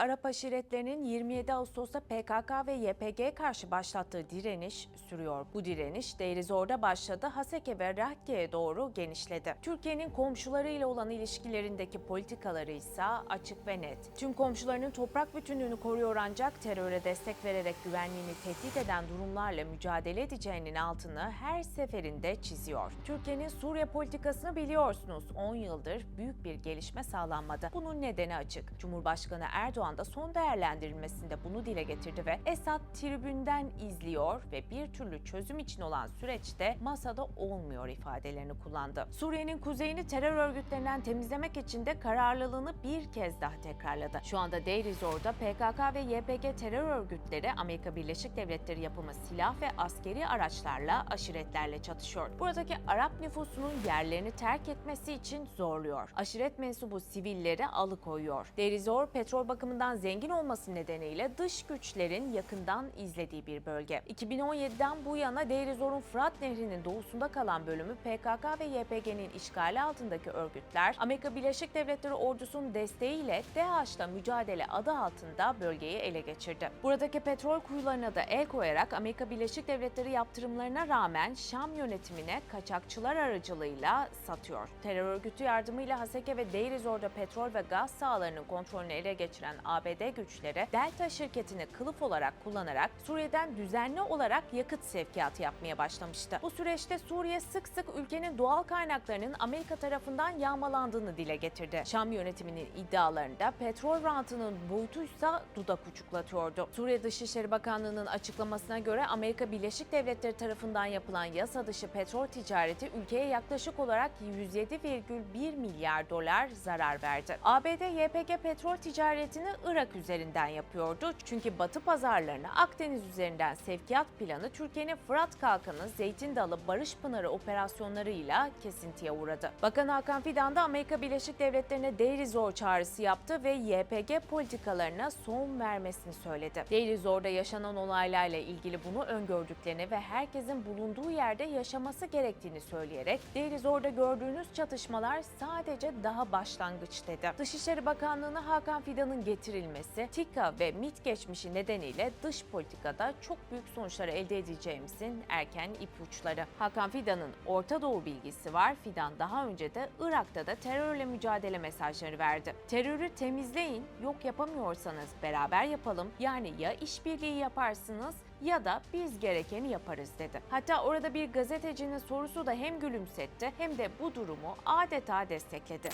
Arap aşiretlerinin 27 Ağustos'ta PKK ve YPG karşı başlattığı direniş sürüyor. Bu direniş Deirizor'da başladı, Haseke ve Rakke'ye doğru genişledi. Türkiye'nin komşularıyla olan ilişkilerindeki politikaları ise açık ve net. Tüm komşularının toprak bütünlüğünü koruyor ancak teröre destek vererek güvenliğini tehdit eden durumlarla mücadele edeceğinin altını her seferinde çiziyor. Türkiye'nin Suriye politikasını biliyorsunuz. 10 yıldır büyük bir gelişme sağlanmadı. Bunun nedeni açık. Cumhurbaşkanı Erdoğan da son değerlendirilmesinde bunu dile getirdi ve Esad tribünden izliyor ve bir türlü çözüm için olan süreçte masada olmuyor ifadelerini kullandı. Suriye'nin kuzeyini terör örgütlerinden temizlemek için de kararlılığını bir kez daha tekrarladı. Şu anda Deir ez-Zor'da PKK ve YPG terör örgütleri Amerika Birleşik Devletleri yapımı silah ve askeri araçlarla aşiretlerle çatışıyor. Buradaki Arap nüfusunun yerlerini terk etmesi için zorluyor. Aşiret mensubu sivilleri alıkoyuyor. Derizor petrol bakımından zengin olması nedeniyle dış güçlerin yakından izlediği bir bölge. 2017'den bu yana Deirizor'un Fırat Nehri'nin doğusunda kalan bölümü PKK ve YPG'nin işgali altındaki örgütler Amerika Birleşik Devletleri ordusunun desteğiyle DAEŞ'la mücadele adı altında bölgeyi ele geçirdi. Buradaki petrol kuyularına da el koyarak Amerika Birleşik Devletleri yaptırımlarına rağmen Şam yönetimine kaçakçılar aracılığıyla satıyor. Terör örgütü yardımıyla Haseke ve Deir ez-Zor'da petrol ve gaz sahalarının kontrolünü ele geçiren ABD güçleri Delta şirketini kılıf olarak kullanarak Suriye'den düzenli olarak yakıt sevkiyatı yapmaya başlamıştı. Bu süreçte Suriye sık sık ülkenin doğal kaynaklarının Amerika tarafından yağmalandığını dile getirdi. Şam yönetiminin iddialarında petrol rantının boyutuysa dudak uçuklatıyordu. Suriye Dışişleri Bakanlığı'nın açıklamasına göre Amerika Birleşik Devletleri tarafından yapılan yasa dışı petrol ticareti ülkeye yaklaşık olarak 107,1 milyar dolar zarar verdi. ABD YPG petrol ticaretini Irak üzerinden yapıyordu. Çünkü Batı pazarlarına Akdeniz üzerinden sevkiyat planı Türkiye'nin Fırat Kalkanı, Zeytin Dalı, Barış Pınarı operasyonlarıyla kesintiye uğradı. Bakan Hakan Fidan da Amerika Birleşik Devletleri'ne Deir Zor çağrısı yaptı ve YPG politikalarına son vermesini söyledi. Deir Zor'da yaşanan olaylarla ilgili bunu öngördüklerini ve herkesin bulunduğu yerde yaşaması gerektiğini söyleyerek Deir Zor'da gördüğünüz çatışmalar sadece daha başlangıç dedi. Dışişleri Bakanlığı'na Hakan Fidan'ın getirilmesi, TİKA ve MİT geçmişi nedeniyle dış politikada çok büyük sonuçlar elde edeceğimizin erken ipuçları. Hakan Fidan'ın Orta Doğu bilgisi var. Fidan daha önce de Irak'ta da terörle mücadele mesajları verdi. Terörü temizleyin, yok yapamıyorsanız beraber yapalım. Yani ya işbirliği yaparsınız ya da biz gerekeni yaparız dedi. Hatta orada bir gazetecinin sorusu da hem gülümsetti hem de bu durumu adeta destekledi.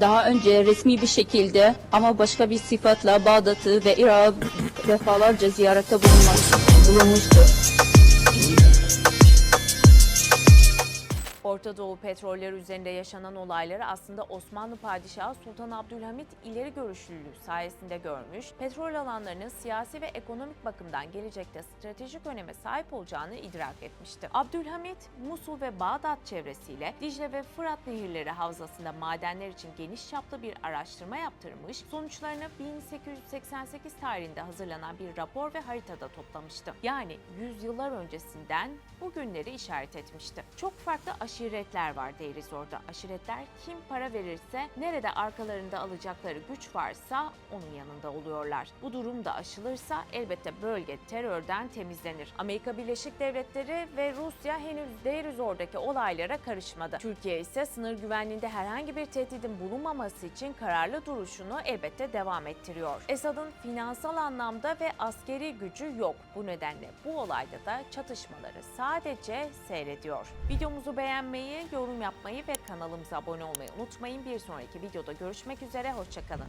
Daha önce resmi bir şekilde ama başka bir sıfatla Bağdat'ı ve Irak'ı defalarca ziyarette bulunmuştur. Orta Doğu petrolleri üzerinde yaşanan olayları aslında Osmanlı Padişahı Sultan Abdülhamit ileri görüşlülüğü sayesinde görmüş, petrol alanlarının siyasi ve ekonomik bakımdan gelecekte stratejik öneme sahip olacağını idrak etmişti. Abdülhamit, Musul ve Bağdat çevresiyle Dicle ve Fırat nehirleri havzasında madenler için geniş çaplı bir araştırma yaptırmış, sonuçlarını 1888 tarihinde hazırlanan bir rapor ve haritada toplamıştı. Yani yüzyıllar öncesinden bugünleri işaret etmişti. Çok farklı aşiretler var Deirizor'da. Aşiretler kim para verirse, nerede arkalarında alacakları güç varsa onun yanında oluyorlar. Bu durum da aşılırsa elbette bölge terörden temizlenir. Amerika Birleşik Devletleri ve Rusya henüz Deirizor'daki olaylara karışmadı. Türkiye ise sınır güvenliğinde herhangi bir tehdidin bulunmaması için kararlı duruşunu elbette devam ettiriyor. Esad'ın finansal anlamda ve askeri gücü yok. Bu nedenle bu olayda da çatışmaları sadece seyrediyor. Videomuzu beğenmeyi, yorum yapmayı ve kanalımıza abone olmayı unutmayın. Bir sonraki videoda görüşmek üzere, hoşçakalın.